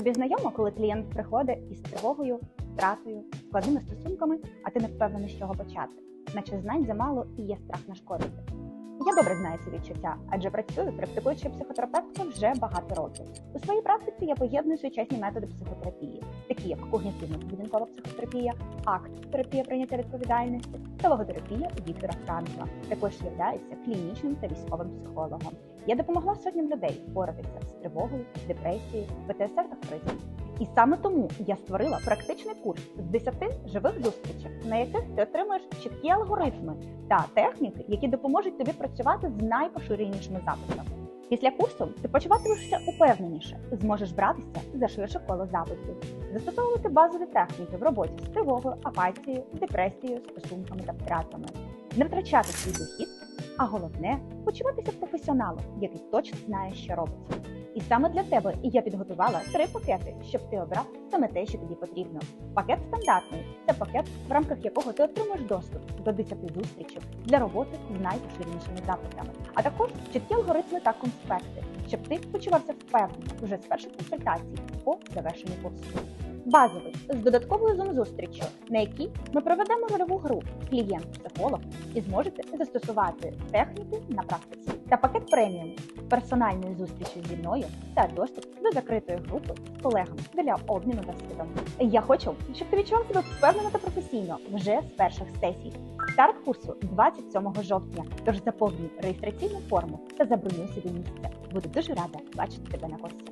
Тобі знайомо, коли клієнт приходить із тривогою, втратою, складними стосунками, а ти не впевнений, з чого почати, наче знань замало і є страх нашкодити. Я добре знаю ці відчуття, адже працюю, практикуючи психотерапевткою вже багато років. У своїй практиці я поєдную сучасні методи психотерапії, такі як когнітивно-поведінкова психотерапія, акт терапія прийняття відповідальності та логотерапія Віктора Франкла. Також являюся клінічним та військовим психологом. Я допомогла сотням людей впоратися з тривогою, депресією, ПТСР та кризом. І саме тому я створила практичний курс з 10 живих зустрічей, на яких ти отримаєш чіткі алгоритми та техніки, які допоможуть тобі працювати з найпоширенішими запитами. Після курсу ти почуватимешся упевненіше, зможеш братися за ширше коло запитів, застосовувати базові техніки в роботі з тривогою, апатією, депресією, стосунками та втратами, не втрачати свій дохід, а головне почуватися професіоналом, який точно знає, що робить. І саме для тебе я підготувала три пакети, щоб ти обрав саме те, що тобі потрібно. Пакет стандартний це пакет, в рамках якого ти отримаєш доступ до 10 зустрічей для роботи з найпоширенішими запитами, а також чіткі алгоритми та конспекти, щоб ти почувався впевнено вже з перших консультацій по завершенню курсу. Базовий з додатковою зум-зустріччю, на якій ми проведемо рольову гру клієнт-психолог і зможете застосувати техніки на практиці. Та пакет преміум персональної зустрічі зі мною та доступ до закритої групи з колегами для обміну досвідом. Я хочу, щоб ти відчував себе впевнено та професійно вже з перших сесій. Старт курсу 27 жовтня. Тож заповнюй реєстраційну форму та забронюй собі місце. Буду дуже рада бачити тебе на курсі.